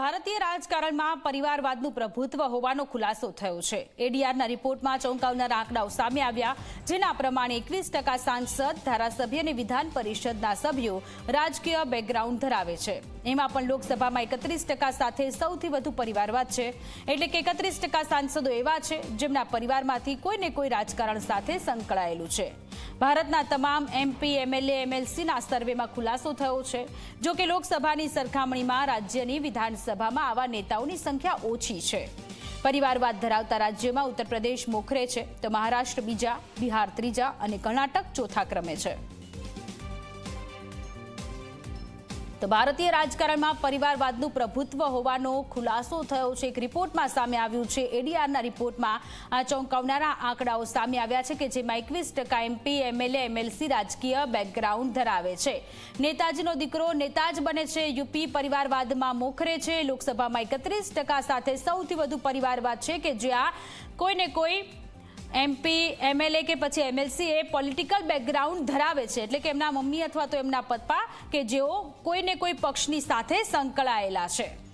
ભારતીય રાજકારણમાં પરિવારવાદનું પ્રભુત્વ હોવાનો ખુલાસો થયો છે. એડીઆરના રિપોર્ટમાં ચોંકાવનારા આંકડાઓ સામે આવ્યા, જેના પ્રમાણે એકવીસ ટકા સાંસદ, ધારાસભ્ય અને વિધાન પરિષદના સભ્યો રાજકીય બેકગ્રાઉન્ડ ધરાવે છે. એમાં પણ લોકસભામાં એકત્રીસ ટકા સાથે સૌથી વધુ પરિવારવાદ છે. એટલે કે એકત્રીસ ટકા સાંસદો એવા છે, જેમના પરિવારમાંથી કોઈને કોઈ રાજકારણ સાથે સંકળાયેલું છે. ભારતના તમામ એમપી એમએલએ એમએલસીના સર્વેમાં ખુલાસો થયો છે. જો કે લોકસભાની સરખામણીમાં રાજ્યની વિધાનસભામાં આવા નેતાઓની સંખ્યા ઓછી છે. પરિવારવાદ ધરાવતા રાજ્યમાં ઉત્તર પ્રદેશ મોખરે છે તો મહારાષ્ટ્ર બીજા, બિહાર ત્રીજા અને કર્ણાટક ચોથા ક્રમે છે. તો ભારતીય રાજકારણમાં પરિવારવાદનું પ્રભુત્વ હોવાનો ખુલાસો થયો છે. એક રિપોર્ટમાં સામે આવ્યું છે. એડીઆરના રિપોર્ટમાં આ ચોંકાવનારા આંકડાઓ સામે આવ્યા છે કે જેમાં એકવીસ ટકા એમપી એમએલએ એમએલસી રાજકીય બેકગ્રાઉન્ડ ધરાવે છે. નેતાજીનો દીકરો નેતા જ બને છે. યુપી પરિવારવાદમાં મોખરે છે. લોકસભામાં એકત્રીસ સાથે સૌથી વધુ પરિવારવાદ છે કે જ્યાં કોઈને કોઈ એમપી એમએલએ કે પછી એમએલસી એ પોલિટિકલ બેકગ્રાઉન્ડ ધરાવે છે. એટલે કે એમના મમ્મી અથવા તો એમના પપ્પા કે જેઓ કોઈને કોઈ પક્ષની સાથે સંકળાયેલા છે.